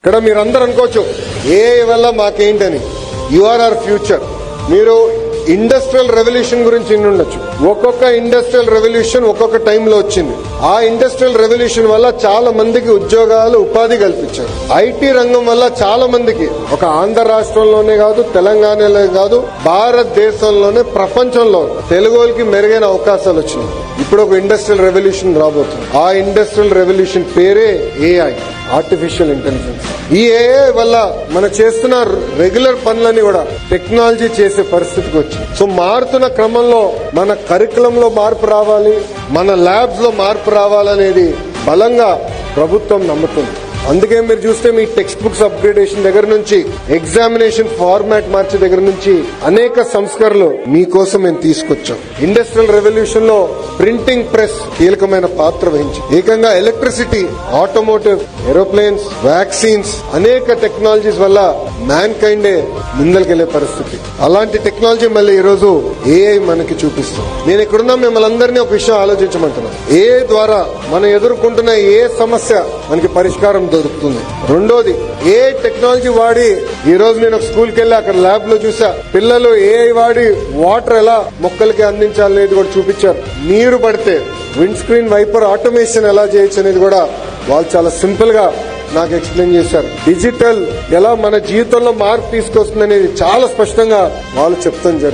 ఇక్కడ మీరు అందరు అనుకోవచ్చు ఏ వల్ల మాకేంటని. యు ఆర్ అవర్ ఫ్యూచర్ మీరు ఇండస్ట్రియల్ రెవల్యూషన్ గురించి ఉండొచ్చు. ఒక్కొక్క ఇండస్ట్రియల్ రెవల్యూషన్ ఒక్కొక్క టైంలో వచ్చింది. ఆ ఇండస్ట్రియల్ రెవల్యూషన్ వల్ల చాలా మందికి ఉద్యోగాలు ఉపాధి కల్పించారు. ఐటీ రంగం వల్ల చాలా మందికి ఒక ఆంధ్ర రాష్ట్రంలోనే కాదు తెలంగాణలో కాదు భారతదేశంలోనే ప్రపంచంలో తెలుగు వాళ్ళకి మెరుగైన అవకాశాలు వచ్చినాయి. ఇప్పుడు ఒక ఇండస్ట్రియల్ రెవల్యూషన్ రాబోతుంది. ఆ ఇండస్ట్రియల్ రెవల్యూషన్ పేరే ఏఐ ఆర్టిఫిషియల్ ఇంటెలిజెన్స్ ఈ ఏఐ వల్ల మన చేస్తున్న రెగ్యులర్ పనులన్నీ కూడా టెక్నాలజీ చేసే పరిస్థితికి వచ్చింది సో మారుతున్న క్రమంలో మన కరికులంలో మార్పు రావాలి మన ల్యాబ్స్లో మార్పు రావాలనేది బలంగా ప్రభుత్వం నమ్ముతుంది. అందుకే మీరు చూస్తే మీ టెక్స్ట్ బుక్స్ అప్గ్రేడేషన్ దగ్గర నుంచి ఎగ్జామినేషన్ ఫార్మాట్ మార్చే దగ్గర నుంచి అనేక సంస్కరణలు మీకోసం మేము తీసుకొచ్చాం. ఇండస్ట్రియల్ రెవల్యూషన్లో ప్రింటింగ్ ప్రెస్ కీలకమైన పాత్ర వహించింది. ఏకంగా ఎలక్ట్రిసిటీ ఆటోమోటివ్ ఏరోప్లేన్స్ వ్యాక్సిన్స్ అనేక టెక్నాలజీస్ వల్ల మ్యాన్ కైండే ముందరికెళ్ళే పరిస్థితి. అలాంటి టెక్నాలజీ మళ్ళీ ఈ రోజు ఏఐ మనకి చూపిస్తుంది. నేను ఇక్కడున్నా మిమ్మల్ని అందరినీ ఒక విషయం ఆలోచించమంటున్నాను. ఏఐ ద్వారా మనం ఎదుర్కొంటున్న ఏ సమస్య మనకి పరిష్కారం దొరుకుతుంది. రెండోది ఏ టెక్నాలజీ వాడి ఈ రోజు నేను ఒక స్కూల్కి వెళ్ళి అక్కడ ల్యాబ్లో చూసా. పిల్లలు ఏఐ వాడి వాటర్ ఎలా మొక్కలకి అందించాలనేది కూడా చూపించారు. నీరు పడితే విండ్ స్క్రీన్ వైపర్ ఆటోమేషన్ ఎలా చేయొచ్చు అనేది కూడా వాళ్ళు చాలా సింపుల్గా నాకు ఎక్స్ప్లెయిన్ చేశారు. డిజిటల్ ఎలా మన జీవితంలో మార్పు తీసుకొస్తుంది అనేది చాలా స్పష్టంగా వాళ్ళు చెప్తాం జరిగింది